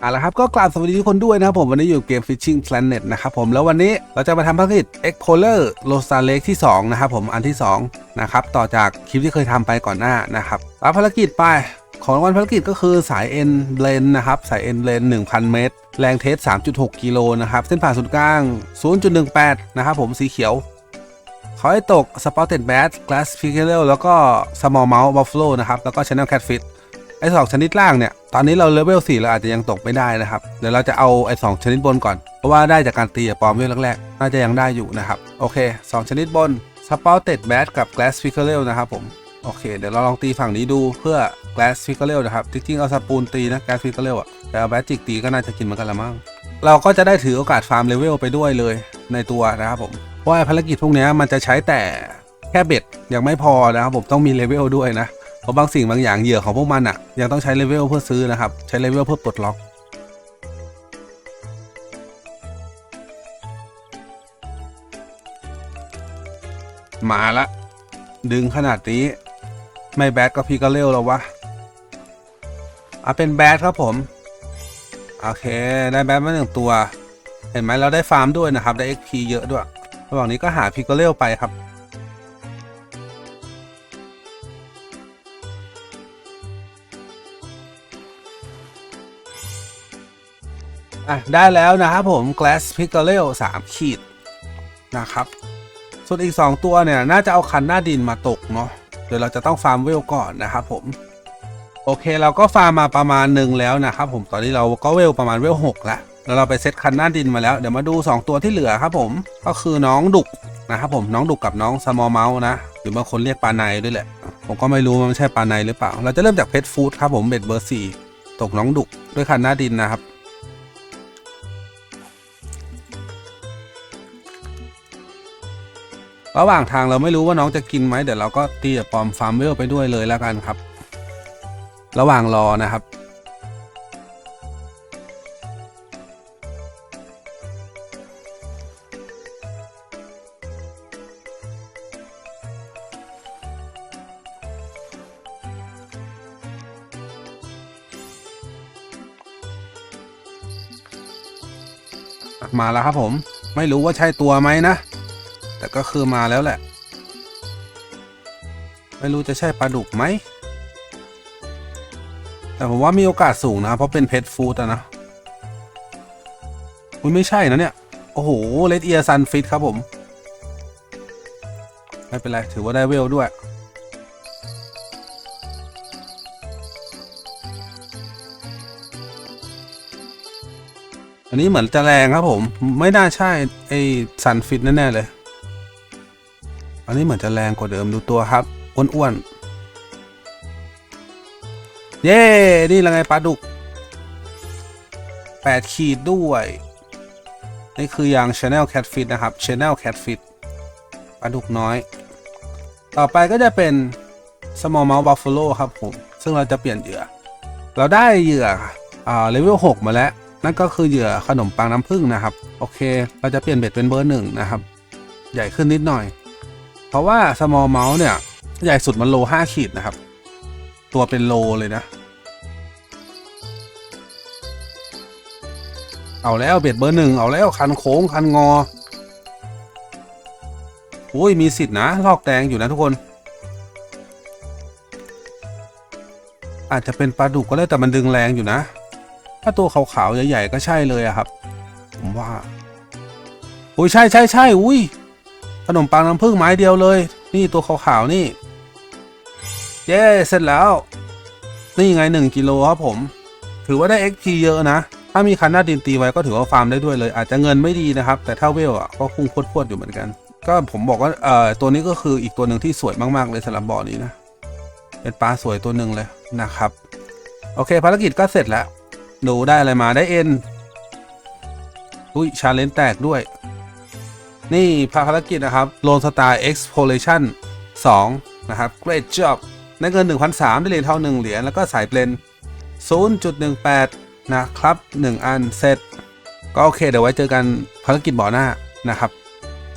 เอาละครับก็กราบสวัสดีทุกคนด้วยนะครับผมวันนี้อยู่เกม Fishing Planet นะครับผมแล้ววันนี้เราจะมาทำภารกิจ Explorer l o s t a Lake ที่ 2 นะครับผมอันที่ 2 นะครับ ต่อจากคลิปที่เคยทำไปก่อนหน้านะครับรับภารกิจไปของรางวัลภารกิจก็คือสาย N Blend นะครับ สาย N Blend 1,000 เมตร แรงเทส 3.6 กิโลนะครับ เส้นผ่านศูนย์กลาง 0.18 นะครับผมสีเขียวขอให้ตก Spotted Bass Glass p i c k e l แล้วก็ Small Mouth Buffalo นะครับ แล้วก็ Channel Catfish ไอ้สองชนิดล่างเนี่ย ตอนนี้เราเลเวล4เราอาจจะยังตกไม่ได้นะครับ เดี๋ยวเราจะเอาไอ้สองชนิดบนก่อน เพราะว่าได้จากการตีปอมเวลแรกๆ น่าจะยังได้อยู่นะครับ โอเค 2 ชนิดบน Spotted Bass กับ Glass p i c k e l นะครับผม โอเค เดี๋ยวเราลองตีฝั่งนี้ดูเพื่อ Glass p i c k e l นะครับ จริงๆ เอาสปูนตีนะ Glass p i c k e l อะ แต่เอาแบจิกตีก็น่าจะกินเหมือนกันละมั้ง เราก็จะได้ถือโอกาสฟาร์มเลเวลไปด้วยเลยในตัวนะครับผม เพราะภารกิจพวกเนี้ยมันจะใช้แต่แค่เบ็ดยังไม่พอนะครับผมต้องมีเลเวลด้วยนะ ราะบางสิ่งบางอย่างเหยื่อของพวกมันอะ่ะยังต้องใช้เลเวลเพื่อซื้อนะครับ ใช้เลเวลเพื่อปลดล็อก มาละ ดึงขนาดนี้ ไม่แบดก็พี่ก็เร็วแล้ววะเอาเป็นแบดครับผม โอเค ได้แบดมาหนึ่งตัว เห็นไหมเราได้ฟาร์มด้วยนะครับ ได้ XP เยอะด้วย ระหว่างนี้ก็หาพิกเกเลไปครับ อะได้แล้วนะครับผม Glass p i c k l e 3ขีดนะครับ ส่วนอีก 2 ตัวเนี่ย น่าจะเอาคันหน้าดินมาตกเนาะเดี๋ยวเราจะต้องฟาร์มเวลก่อนนะครับผม โอเคเราก็ฟาร์มมาประมาณหนึ่งแล้วนะครับผมตอนนี้เราก็เวลประมาณเวลหกแล้วแล้วเราไปเซตคันหน้าดินมาแล้วเดี๋ยวมาดู 2 ตัวที่เหลือครับผมก็คือน้องดุกนะครับผมน้องดุกกับน้องสมอลเมาส์นะหรือบางคนเรียกปลาในด้วยแหละ ผมก็ไม่รู้มันใช่ปลาในหรือเปล่า เราจะเริ่มจากเพชรฟู้ดครับผมเบ็ดเบอร์สี่ตกน้องดุกด้วยคันหน้าดินนะครับ ระหว่างทางเราไม่รู้ว่าน้องจะกินไหมเดี๋ยวเราก็ตีกับปอมฟาร์มเวลไปด้วยเลยแล้วกันครับ ระหว่างรอนะครับ มาแล้วครับผม ไม่รู้ว่าใช่ตัวไหมนะ แต่ก็คือมาแล้วแหละ ไม่รู้จะใช่ปลาดุกไหม แต่ผมว่ามีโอกาสสูงนะ เพราะเป็นเพ t ฟู้ดอะนะอุ้ยไม่ใช่นะเนี่ย โอ้โหเลดเอียซันฟิตครับผม ไม่เป็นไร ถือว่าได้เวลด้วยอันนี้เหมือนจะแรงครับผม ไม่น่าใช่ไอซันฟิตแน่ ๆ เลย อันนี้เหมือนจะแรงกว่าเดิมดูตัวครับอ้วนๆ เย้ นี่ละไงปลาดุก8ขีดด้วย นี่คือยาง Channel Catfish นะครับ Channel Catfish ปลาดุกน้อย ต่อไปก็จะเป็น Small Mouth Buffalo ครับผม ซึ่งเราจะเปลี่ยนเหยื่อ เราได้เหยื่ออ่าเลเวล6มาแล้ว นั่นก็คือเหยื่อขนมปังน้ำผึ้งนะครับ โอเค เราจะเปลี่ยนเบ็ดเป็นเบอร์หนึ่งนะครับ ใหญ่ขึ้นนิดหน่อย เพราะว่า small mouse เนี่ย ใหญ่สุดมันโลห้าขีดนะครับ ตัวเป็นโลเลยนะ เอาแล้วเบ็ดเบอร์หนึ่งเอาแล้วคันโค้งคันงออุ้ยมีสิทธินะ ลอกแดงอยู่นะทุกคน อาจจะเป็นปลาดุกก็ได้แต่มันดึงแรงอยู่นะ ถ้าตัวขาวๆใหญ่ๆก็ใช่เลยอะครับ ผมว่าอุ้ยใช่ใช่ใช่อุ้ย ขนมปังน้ำผึ้งไม้เดียวเลย นี่ตัวขาวๆนี่ เย้เสร็จแล้ว นี่ไง 1กิโลครับผม ถือว่าได้ XP เยอะนะ ถ้ามีคันหน้าดินตีไว้ก็ถือว่าฟาร์มได้ด้วยเลย อาจจะเงินไม่ดีนะครับ แต่ถ้าเวลอะก็พุ่งพวดๆอยู่เหมือนกัน ก็ผมบอกว่าเอ่อตัวนี้ก็คืออีกตัวหนึ่งที่สวยมากๆเลยสำหรับบ่อนี้นะเป็นปลาสวยตัวหนึ่งเลยนะครับ โอเคภารกิจก็เสร็จแล้วดูได้อะไรมาได้เอ็นอุ้ยชาเลนจ์แตกด้วย นี่ภารกิจนะครับ Lone Star Exploration 2นะครับ Great Job ได้เงิน1,003ได้เหรียญทอง1เหรียญแล้วก็สายเปลน0.18 นะครับ 1 อันเสร็จ ก็โอเคเดี๋ยวไว้เจอกันภารกิจบ่อหน้านะครับ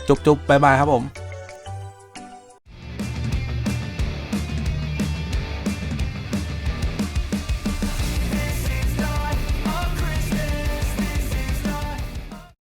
จุ๊บๆบ๊ายบายครับผม